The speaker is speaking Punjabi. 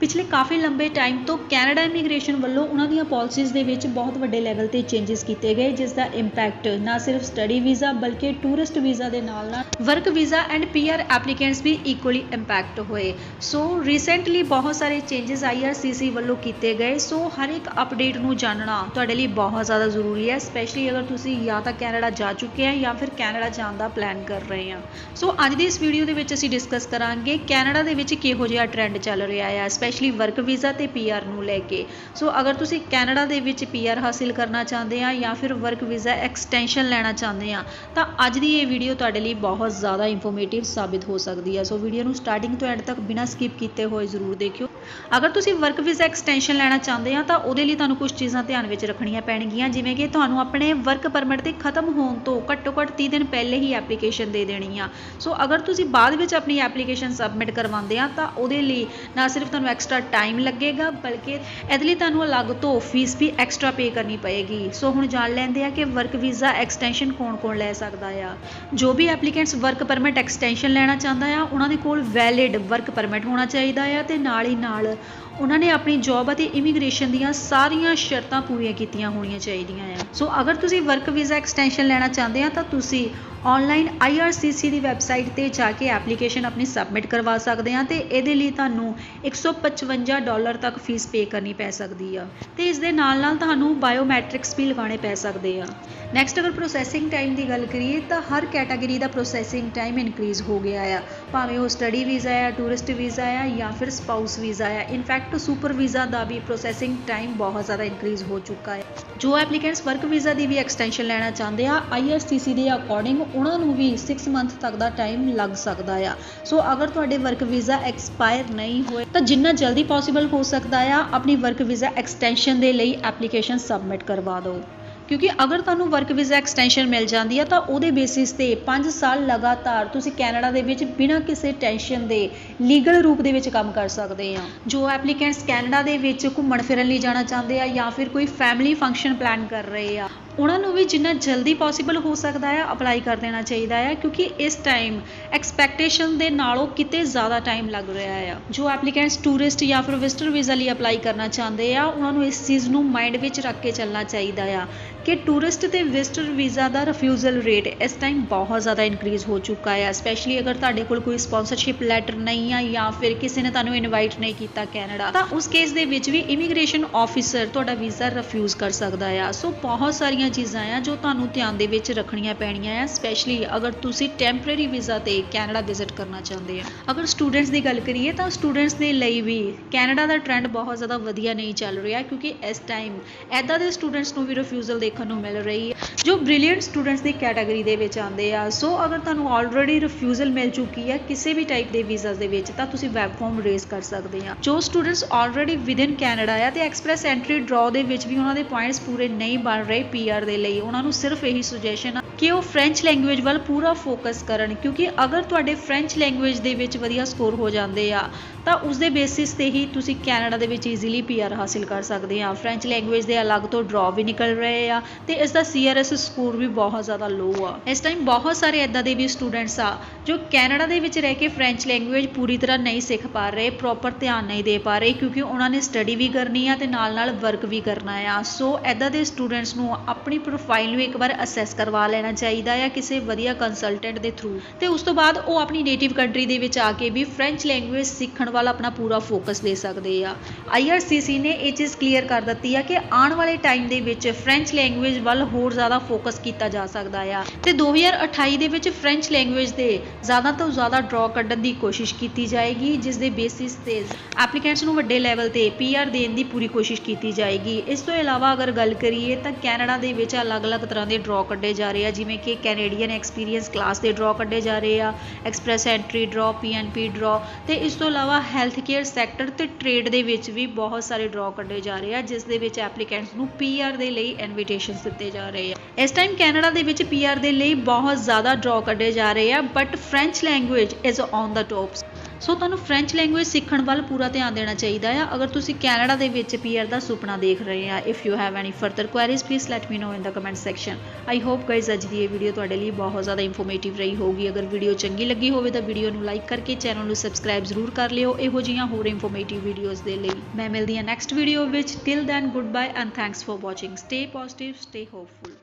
ਪਿਛਲੇ ਕਾਫੀ ਲੰਬੇ ਟਾਈਮ ਤੋਂ ਕੈਨੇਡਾ ਇਮੀਗ੍ਰੇਸ਼ਨ ਵੱਲੋਂ ਉਹਨਾਂ ਦੀਆਂ ਪਾਲਿਸੀਜ਼ ਦੇ ਵਿੱਚ ਬਹੁਤ ਵੱਡੇ ਲੈਵਲ ਤੇ ਚੇਂਜਸ ਕੀਤੇ ਗਏ, ਜਿਸ ਦਾ ਇੰਪੈਕਟ ਨਾ ਸਿਰਫ ਸਟੱਡੀ ਵੀਜ਼ਾ ਬਲਕਿ ਟੂਰਿਸਟ ਵੀਜ਼ਾ ਦੇ ਨਾਲ ਨਾਲ work visa and PR applicants we equally impact ਹੋਏ। ਸੋ ਰੀਸੈਂਟਲੀ ਬਹੁਤ ਸਾਰੇ ਚੇਂਜਸ ਆਈਆਰਸੀਸੀ ਵੱਲੋਂ ਕੀਤੇ ਗਏ। ਸੋ ਹਰ ਇੱਕ ਅਪਡੇਟ ਨੂੰ ਜਾਣਨਾ ਤੁਹਾਡੇ ਲਈ ਬਹੁਤ ਜ਼ਿਆਦਾ ਜ਼ਰੂਰੀ ਹੈ ਸਪੈਸ਼ਲੀ ਅਗਰ ਤੁਸੀਂ ਜਾਂ ਤਾਂ ਕੈਨੇਡਾ ਜਾ ਚੁੱਕੇ ਆ ਜਾਂ ਫਿਰ ਕੈਨੇਡਾ ਜਾਣ ਦਾ ਪਲਾਨ ਕਰ ਰਹੇ ਆ। ਸੋ ਅੱਜ ਦੀ ਇਸ ਵੀਡੀਓ ਦੇ ਵਿੱਚ ਅਸੀਂ ਡਿਸਕਸ ਕਰਾਂਗੇ ਕੈਨੇਡਾ ਦੇ ਵਿੱਚ ਕਿਹੋ ਜਿਹਾ ਟ੍ਰੈਂਡ ਚੱਲ ਰਿਹਾ ਹੈ ਸਪੈਸ਼ਲੀ ਵਰਕ ਵੀਜ਼ਾ ਤੇ ਪੀਆਰ ਨੂੰ ਲੈ ਕੇ। ਸੋ ਅਗਰ ਤੁਸੀਂ ਕੈਨੇਡਾ ਦੇ ਵਿੱਚ ਪੀਆਰ ਹਾਸਿਲ ਕਰਨਾ ਚਾਹੁੰਦੇ ਆ ਜਾਂ ਫਿਰ ਵਰਕ ਵੀਜ਼ਾ ਐਕਸਟੈਂਸ਼ਨ ਲੈਣਾ ਚਾਹੁੰਦੇ ਆ, ਤਾਂ ਅੱਜ ਦੀ ਇਹ ਵੀਡੀਓ ਤੁਹਾਡੇ ਲਈ ਬਹੁਤ ਜ਼ਿਆਦਾ ਇਨਫੋਰਮੇਟਿਵ ਸਾਬਿਤ ਹੋ ਸਕਦੀ ਹੈ ਸੋ ਵੀਡੀਓ ਨੂੰ ਸਟਾਰਟਿੰਗ ਤੋਂ ਐਂਡ ਤੱਕ ਬਿਨਾਂ ਸਕਿਪ ਕੀਤੇ ਹੋਏ ਜ਼ਰੂਰ ਦੇਖਿਓ। ਅਗਰ ਤੁਸੀਂ ਵਰਕ ਵੀਜ਼ਾ ਐਕਸਟੈਂਸ਼ਨ ਲੈਣਾ ਚਾਹੁੰਦੇ ਆ, ਤਾਂ ਉਹਦੇ ਲਈ ਤੁਹਾਨੂੰ ਕੁਝ ਚੀਜ਼ਾਂ ਧਿਆਨ ਵਿੱਚ ਰੱਖਣੀਆਂ ਪੈਣਗੀਆਂ, ਜਿਵੇਂ ਕਿ ਤੁਹਾਨੂੰ ਆਪਣੇ ਵਰਕ ਪਰਮਿਟ ਦੇ ਖਤਮ ਹੋਣ ਤੋਂ ਘੱਟੋ ਘੱਟ 30 ਦਿਨ ਪਹਿਲੇ ਹੀ ਐਪਲੀਕੇਸ਼ਨ ਦੇ ਦੇਣੀ ਆ। ਸੋ ਅਗਰ ਤੁਸੀਂ ਬਾਅਦ ਵਿੱਚ ਆਪਣੀ ਐਪਲੀਕੇਸ਼ਨ ਸਬਮਿਟ ਕਰਵਾਉਂਦੇ ਆ, ਤਾਂ ਉਹਦੇ ਲਈ ਨਾ ਸਿਰਫ ਤੁਹਾਨੂੰ ਐਕਸਟਰਾ ਟਾਈਮ ਲੱਗੇਗਾ, ਬਲਕਿ ਇਹਦੇ ਲਈ ਤੁਹਾਨੂੰ ਅਲੱਗ ਤੋਂ ਫੀਸ ਵੀ ਐਕਸਟਰਾ ਪੇ ਕਰਨੀ ਪਏਗੀ। ਸੋ ਹੁਣ ਜਾਣ ਲੈਂਦੇ ਆ ਕਿ ਵਰਕ ਵੀਜ਼ਾ ਐਕਸਟੈਂਸ਼ਨ ਕੌਣ-ਕੌਣ ਲੈ ਸਕਦਾ ਆ। ਜੋ ਵੀ ਐਪਲੀਕੈਂਟਸ ਵਰਕ ਪਰਮਿਟ ਐਕਸਟੈਂਸ਼ਨ ਲੈਣਾ ਚਾਹੁੰਦਾ ਆ, ਉਹਨਾਂ ਦੇ ਕੋਲ ਵੈਲਿਡ ਵਰਕ ਪਰਮਿਟ ਹੋਣਾ ਚਾਹੀਦਾ ਆ ਤੇ ਨਾਲ ਹੀ ਨਾਲ ਉਹਨਾਂ ਨੇ ਆਪਣੀ ਜੌਬ ਅਤੇ ਇਮੀਗ੍ਰੇਸ਼ਨ ਦੀਆਂ ਸਾਰੀਆਂ ਸ਼ਰਤਾਂ ਪੂਰੀਆਂ ਕੀਤੀਆਂ ਹੋਣੀਆਂ ਚਾਹੀਦੀਆਂ ਆ। ਸੋ ਅਗਰ ਤੁਸੀਂ ਵਰਕ ਵੀਜ਼ਾ ਐਕਸਟੈਂਸ਼ਨ ਲੈਣਾ ਚਾਹੁੰਦੇ ਆ, ਤਾਂ ਤੁਸੀਂ ਆਨਲਾਈਨ IRCC ਦੀ ਵੈਬਸਾਈਟ ਤੇ ਜਾ ਕੇ ਐਪਲੀਕੇਸ਼ਨ ਆਪਣੀ ਸਬਮਿਟ ਕਰਵਾ ਸਕਦੇ ਆ ਤੇ ਇਹਦੇ ਲਈ ਤੁਹਾਨੂੰ 155 ਡਾਲਰ ਤੱਕ ਫੀਸ ਪੇ ਕਰਨੀ ਪੈ ਸਕਦੀ ਆ। ਤੇ ਇਸ ਦੇ ਨਾਲ ਨਾਲ ਤੁਹਾਨੂੰ ਬਾਇਓਮੈਟ੍ਰਿਕਸ ਵੀ ਲਗਾਉਣੇ ਪੈ ਸਕਦੇ ਆ। ਨੈਕਸਟ ਅਗਰ ਪ੍ਰੋਸੈਸਿੰਗ ਟਾਈਮ ਦੀ ਗੱਲ ਕਰੀਏ, ਤਾਂ ਹਰ ਕੈਟਾਗਰੀ ਦਾ ਪ੍ਰੋਸੈਸਿੰਗ ਟਾਈਮ ਇਨਕਰੀਜ਼ ਹੋ ਗਿਆ ਆ। ਭਾਵੇਂ ਉਹ ਸਟੱਡੀ ਵੀਜ਼ਾ ਆ ਟੂਰਿਸਟ ਵੀਜ਼ਾ ਆ ਜਾਂ ਫਿਰ ਸਪਾਊਸ ਵੀਜ਼ਾ ਆ। ਇਨਫੈਕਟ ਸੁਪਰ ਵੀਜ਼ਾ ਦਾ ਵੀ ਪ੍ਰੋਸੈਸਿੰਗ ਟਾਈਮ ਬਹੁਤ ਜ਼ਿਆਦਾ ਇਨਕਰੀਜ਼ ਹੋ ਚੁੱਕਾ ਹੈ। ਜੋ ਐਪਲੀਕੈਂਟਸ ਵਰਕ ਵੀਜ਼ਾ ਦੀ ਵੀ ਐਕਸਟੈਂਸ਼ਨ ਲੈਣਾ ਚਾਹੁੰਦੇ ਆ IRCC ਦੇ ਅਕੋਰਡਿੰਗ ਉਹਨਾਂ ਨੂੰ ਵੀ 6 ਮੰਥ ਤੱਕ ਦਾ ਟਾਈਮ ਲੱਗ ਸਕਦਾ ਆ। ਸੋ ਅਗਰ ਤੁਹਾਡੇ ਵਰਕ ਵੀਜ਼ਾ ਐਕਸਪਾਇਰ ਨਹੀਂ ਹੋਏ, ਤਾਂ ਜਿੰਨਾ ਜਲਦੀ ਪੋਸੀਬਲ ਹੋ ਸਕਦਾ ਆ, ਆਪਣੀ ਵਰਕ ਵੀਜ਼ਾ ਐਕਸਟੈਂਸ਼ਨ ਦੇ ਲਈ ਐਪਲੀਕੇਸ਼ਨ ਸਬਮਿਟ ਕਰਵਾ ਦਿਓ। ਕਿਉਂਕਿ ਅਗਰ ਤੁਹਾਨੂੰ ਵਰਕ ਵੀਜ਼ਾ ਐਕਸਟੈਂਸ਼ਨ ਮਿਲ ਜਾਂਦੀ ਆ, ਤਾਂ ਉਹਦੇ ਬੇਸਿਸ ਤੇ 5 ਸਾਲ ਲਗਾਤਾਰ ਤੁਸੀਂ ਕੈਨੇਡਾ ਦੇ ਵਿੱਚ ਬਿਨਾਂ ਕਿਸੇ ਟੈਨਸ਼ਨ ਦੇ ਲੀਗਲ ਰੂਪ ਦੇ ਵਿੱਚ ਕੰਮ ਕਰ ਸਕਦੇ ਆ। ਜੋ ਐਪਲੀਕੈਂਟਸ ਕੈਨੇਡਾ ਦੇ ਵਿੱਚ ਘੁੰਮਣ ਫਿਰਨ ਲਈ ਜਾਣਾ ਚਾਹੁੰਦੇ ਆ ਜਾਂ ਫਿਰ ਕੋਈ ਫੈਮਿਲੀ ਫੰਕਸ਼ਨ ਪਲਾਨ ਕਰ ਰਹੇ ਆ, ਉਹਨਾਂ ਨੂੰ ਵੀ ਜਿੰਨਾ ਜਲਦੀ ਪੋਸੀਬਲ ਹੋ ਸਕਦਾ ਹੈ ਅਪਲਾਈ ਕਰ ਦੇਣਾ ਚਾਹੀਦਾ ਹੈ ਕਿਉਂਕਿ ਇਸ ਟਾਈਮ ਐਕਸਪੈਕਟੇਸ਼ਨ ਦੇ ਨਾਲੋਂ ਕਿਤੇ ਜ਼ਿਆਦਾ ਟਾਈਮ ਲੱਗ ਰਿਹਾ ਆ। ਜੋ ਐਪਲੀਕੈਂਟਸ ਟੂਰਿਸਟ ਜਾਂ ਫਿਰ ਵਿਜ਼ਟਰ ਵੀਜ਼ਾ ਲਈ ਅਪਲਾਈ ਕਰਨਾ ਚਾਹੁੰਦੇ ਆ, ਉਹਨਾਂ ਨੂੰ ਇਸ ਚੀਜ਼ ਨੂੰ ਮਾਈਂਡ ਵਿੱਚ ਰੱਖ ਕੇ ਚੱਲਣਾ ਚਾਹੀਦਾ ਆ। ਕਿ ਟੂਰਿਸਟ ਤੇ ਵਿਜ਼ਟਰ ਵੀਜ਼ਾ ਦਾ ਰਿਫਿਊਜ਼ਲ ਰੇਟ ਇਸ ਟਾਈਮ ਬਹੁਤ ਜ਼ਿਆਦਾ ਇਨਕਰੀਜ਼ ਹੋ ਚੁੱਕਾ ਹੈ ਸਪੈਸ਼ਲੀ ਅਗਰ ਤੁਹਾਡੇ ਕੋਲ ਕੋਈ ਸਪਾਂਸਰਸ਼ਿਪ ਲੈਟਰ ਨਹੀਂ ਆ ਜਾਂ ਫਿਰ ਕਿਸੇ ਨੇ ਤੁਹਾਨੂੰ ਇਨਵਾਈਟ ਨਹੀਂ ਕੀਤਾ ਕੈਨੇਡਾ, ਤਾਂ ਉਸ ਕੇਸ ਦੇ ਵਿੱਚ ਵੀ ਇਮੀਗ੍ਰੇਸ਼ਨ ਆਫੀਸਰ ਤੁਹਾਡਾ ਵੀਜ਼ਾ ਰਿਫਿਊਜ਼ ਕਰ ਸਕਦਾ ਆ। ਸੋ ਬਹੁਤ ਸਾਰੀਆਂ ਚੀਜ਼ਾਂ ਆ ਜੋ ਤੁਹਾਨੂੰ ਧਿਆਨ ਦੇ ਵਿੱਚ ਰੱਖਣੀਆਂ ਪੈਣੀਆਂ ਆ ਸਪੈਸ਼ਲੀ ਅਗਰ ਤੁਸੀਂ ਟੈਂਪਰੇਰੀ ਵੀਜ਼ਾ ਤੇ ਕੈਨੇਡਾ ਵਿਜ਼ਿਟ ਕਰਨਾ ਚਾਹੁੰਦੇ ਆ। ਅਗਰ ਸਟੂਡੈਂਟਸ ਦੀ ਗੱਲ ਕਰੀਏ ਤਾਂ ਸਟੂਡੈਂਟਸ ਦੇ ਲਈ ਵੀ ਕੈਨੇਡਾ ਦਾ ਟ੍ਰੈਂਡ ਬਹੁਤ ਜ਼ਿਆਦਾ ਵਧੀਆ ਨਹੀਂ ਚੱਲ ਰਿਹਾ, ਕਿਉਂਕਿ ਇਸ ਟਾਈਮ ਐਦਾਂ ਦੇ ਸਟੂਡੈਂਟਸ ਨੂੰ ਵੀ ਰਿਫਿਊਜ਼ਲ ਦੇ ਦੇਖਣ ਨੂੰ ਮਿਲ ਰਹੀ ਹੈ, ਜੋ ਬ੍ਰਿਲੀਅੰਟ ਸਟੂਡੈਂਟਸ ਦੀ ਕੈਟਾਗਰੀ ਦੇ ਵਿੱਚ ਆਉਂਦੇ ਆ। ਸੋ ਅਗਰ ਤੁਹਾਨੂੰ ਆਲਰੇਡੀ ਰਿਫਿਊਜ਼ਲ ਮਿਲ ਚੁੱਕੀ ਹੈ ਕਿਸੇ ਵੀ ਟਾਈਪ ਦੇ ਵੀਜ਼ਾ ਦੇ ਵਿੱਚ, ਤਾਂ ਤੁਸੀਂ ਵੈਬ ਫਾਰਮ ਰੇਜ਼ ਕਰ ਸਕਦੇ ਆ। ਜੋ ਸਟੂਡੈਂਟਸ ਆਲਰੇਡੀ ਵਿਦਿਨ ਕੈਨੇਡਾ ਆ, ਤੇ ਐਕਸਪ੍ਰੈਸ ਐਂਟਰੀ ਡਰਾਅ ਦੇ ਵਿੱਚ ਵੀ ਉਹਨਾਂ ਦੇ ਪੁਆਇੰਟਸ ਪੂਰੇ ਨਹੀਂ ਬਣ ਰਹੇ ਪੀਆਰ ਦੇ ਲਈ, ਉਹਨਾਂ ਨੂੰ ਸਿਰਫ ਇਹੀ ਸੁਜੈਸ਼ਨ ਆ ਕਿ ਉਹ ਫ੍ਰੈਂਚ ਲੈਂਗੁਏਜ ਵੱਲ ਪੂਰਾ ਫੋਕਸ ਕਰਨ, ਕਿਉਂਕਿ ਅਗਰ ਤੁਹਾਡੇ ਫ੍ਰੈਂਚ ਲੈਂਗੁਏਜ ਦੇ ਵਿੱਚ ਵਧੀਆ ਸਕੋਰ ਹੋ ਜਾਂਦੇ ਆ, ਤਾਂ ਉਸ ਦੇ ਬੇਸਿਸ ਤੇ ਹੀ ਤੁਸੀਂ ਕੈਨੇਡਾ ਦੇ ਵਿੱਚ ਈਜ਼ੀਲੀ ਪੀਆਰ ਹਾਸਿਲ ਕਰ ਸਕਦੇ ਆ। ਫ੍ਰੈਂਚ ਲੈਂਗੁਏਜ ਦੇ ਅਲੱਗ ਤੋਂ ਡਰਾਅ ਵੀ ਨਿਕਲ ਰਹੇ ਆ ਤੇ ਇਸ ਦਾ ਸੀਆਰਐਸ ਸਕੋਰ ਵੀ ਬਹੁਤ ਜ਼ਿਆਦਾ ਲੋ ਆ। ਇਸ ਟਾਈਮ ਬਹੁਤ ਸਾਰੇ ਇਦਾਂ ਦੇ ਵੀ ਸਟੂਡੈਂਟਸ ਆ, ਜੋ ਕੈਨੇਡਾ ਦੇ ਵਿੱਚ ਰਹਿ ਕੇ ਫ੍ਰੈਂਚ ਲੈਂਗੁਏਜ ਪੂਰੀ ਤਰ੍ਹਾਂ ਨਹੀਂ ਸਿੱਖ ਪਾ ਰਹੇ ਪ੍ਰੋਪਰ ਧਿਆਨ ਨਹੀਂ ਦੇ ਪਾ ਰਹੇ, ਕਿਉਂਕਿ ਉਹਨਾਂ ਨੇ ਸਟੱਡੀ ਵੀ ਕਰਨੀ ਆ ਤੇ ਨਾਲ ਨਾਲ ਵਰਕ ਵੀ ਕਰਨਾ ਆ। ਸੋ ਇਦਾਂ ਦੇ ਸਟੂਡੈਂਟਸ ਨੂੰ ਆਪਣੀ ਪ੍ਰੋਫਾਈਲ ਨੂੰ ਇੱਕ ਵਾਰ ਅਸੈਸ ਕਰਵਾ ਲੈਣਾ ਚਾਹੀਦਾ ਆ ਕਿਸੇ ਵਧੀਆ ਕੰਸਲਟੈਂਟ ਦੇ ਥਰੂ ਤੇ ਉਸ ਤੋਂ ਬਾਅਦ ਉਹ ਆਪਣੀ ਨੇਟਿਵ ਕੰਟਰੀ ਦੇ ਵਿੱਚ ਆ ਕੇ ਵੀ ਫ੍ਰੈਂਚ ਲੈਂਗੁਏਜ ਸਿੱਖਣ ਵੱਲ ਆਪਣਾ ਪੂਰਾ ਫੋਕਸ ਦੇ ਸਕਦੇ ਆ। IRCC ਨੇ ਇਹ ਚੀਜ਼ ਕਲੀਅਰ ਕਰ ਦਿੱਤੀ ਆ ਕਿ ਆਉਣ ਵਾਲੇ ਟਾਈਮ ਦੇ ਵਿੱਚ ਫ੍ਰੈਂਚ ਲੈਂਗੁਏਜ ਲੈਂਗੁਏਜ ਵੱਲ ਹੋਰ ਜ਼ਿਆਦਾ ਫੋਕਸ ਕੀਤਾ ਜਾ ਸਕਦਾ ਆ। ਤੇ 2028 ਦੇ ਵਿੱਚ ਫ੍ਰੈਂਚ ਲੈਂਗੁਏਜ ਦੇ ਜ਼ਿਆਦਾ ਤੋਂ ਜ਼ਿਆਦਾ ਡਰਾਅ ਕੱਢਣ ਦੀ ਕੋਸ਼ਿਸ਼ ਕੀਤੀ ਜਾਏਗੀ, ਜਿਸ ਦੇ ਬੇਸਿਸ ਤੇ ਐਪਲੀਕੈਂਟਸ ਨੂੰ ਵੱਡੇ ਲੈਵਲ ਤੇ ਪੀਆਰ ਦੇਣ ਦੀ ਪੂਰੀ ਕੋਸ਼ਿਸ਼ ਕੀਤੀ ਜਾਏਗੀ। ਇਸ ਤੋਂ ਇਲਾਵਾ ਅਗਰ ਗੱਲ ਕਰੀਏ ਤਾਂ ਕੈਨੇਡਾ ਦੇ ਵਿੱਚ ਅਲੱਗ-ਅਲੱਗ ਤਰ੍ਹਾਂ ਦੇ ਡਰਾਅ ਕੱਢੇ ਜਾ ਰਹੇ ਆ, ਜਿਵੇਂ ਕਿ ਕੈਨੇਡੀਅਨ ਐਕਸਪੀਰੀਅੰਸ ਕਲਾਸ ਦੇ ਡਰਾਅ ਕੱਢੇ ਜਾ ਰਹੇ ਆ express entry draw PNP draw ਤੇ ਇਸ ਤੋਂ ਇਲਾਵਾ ਹੈਲਥ ਕੇਅਰ ਸੈਕਟਰ ਤੇ ਟ੍ਰੇਡ ਦੇ ਵਿੱਚ ਵੀ ਬਹੁਤ ਸਾਰੇ ਡਰਾਅ ਕੱਢੇ ਜਾ ਰਹੇ ਆ, ਜਿਸ ਦੇ ਵਿੱਚ ਐਪਲੀਕੈਂਟਸ ਨੂੰ ਪੀਆਰ ਦੇ ਲਈ ਇਨਵੀਟੇਸ਼ਨ ਇਨਵੀਟੇਸ਼ਨਸ ਦਿੱਤੇ ਜਾ ਰਹੇ ਆ। ਇਸ ਟਾਈਮ ਕੈਨੇਡਾ ਦੇ ਵਿੱਚ ਪੀਆਰ ਦੇ ਲਈ ਬਹੁਤ ਜ਼ਿਆਦਾ ਡਰਾਅ ਕੱਢੇ ਜਾ ਰਹੇ ਆ but French language is on the top so ਤੁਹਾਨੂੰ ਫ੍ਰੈਂਚ ਲੈਂਗੁਏਜ ਸਿੱਖਣ ਵੱਲ ਪੂਰਾ ਧਿਆਨ ਦੇਣਾ ਚਾਹੀਦਾ ਆ। ਅਗਰ ਤੁਸੀਂ ਕੈਨੇਡਾ ਦੇ ਵਿੱਚ ਪੀਅਰ ਦਾ ਸੁਪਨਾ ਦੇਖ ਰਹੇ ਆ if you have any further queries please let me know in the comment section I hope guys ਅੱਜ ਦੀ ਇਹ ਵੀਡੀਓ ਤੁਹਾਡੇ ਲਈ ਬਹੁਤ ਜ਼ਿਆਦਾ ਇਨਫੋਰਮੇਟਿਵ ਰਹੀ ਹੋਊਗੀ। ਅਗਰ ਵੀਡੀਓ ਚੰਗੀ ਲੱਗੀ ਹੋਵੇ ਤਾਂ ਵੀਡੀਓ ਨੂੰ ਲਾਈਕ ਕਰਕੇ ਚੈਨਲ ਨੂੰ ਸਬਸਕ੍ਰਾਈਬ ਜ਼ਰੂਰ ਕਰ ਲਿਓ। ਇਹੋ ਜਿਹੀਆਂ ਹੋਰ ਇਨਫੋਰਮੇਟਿਵ ਵੀਡੀਓਜ਼ ਦੇ ਲਈ। ਮੈਂ ਮਿਲਦੀ ਹਾਂ ਨੈਕਸਟ ਵੀਡੀਓ ਵਿੱਚ। Till then good bye and thanks for watching stay positive stay hopeful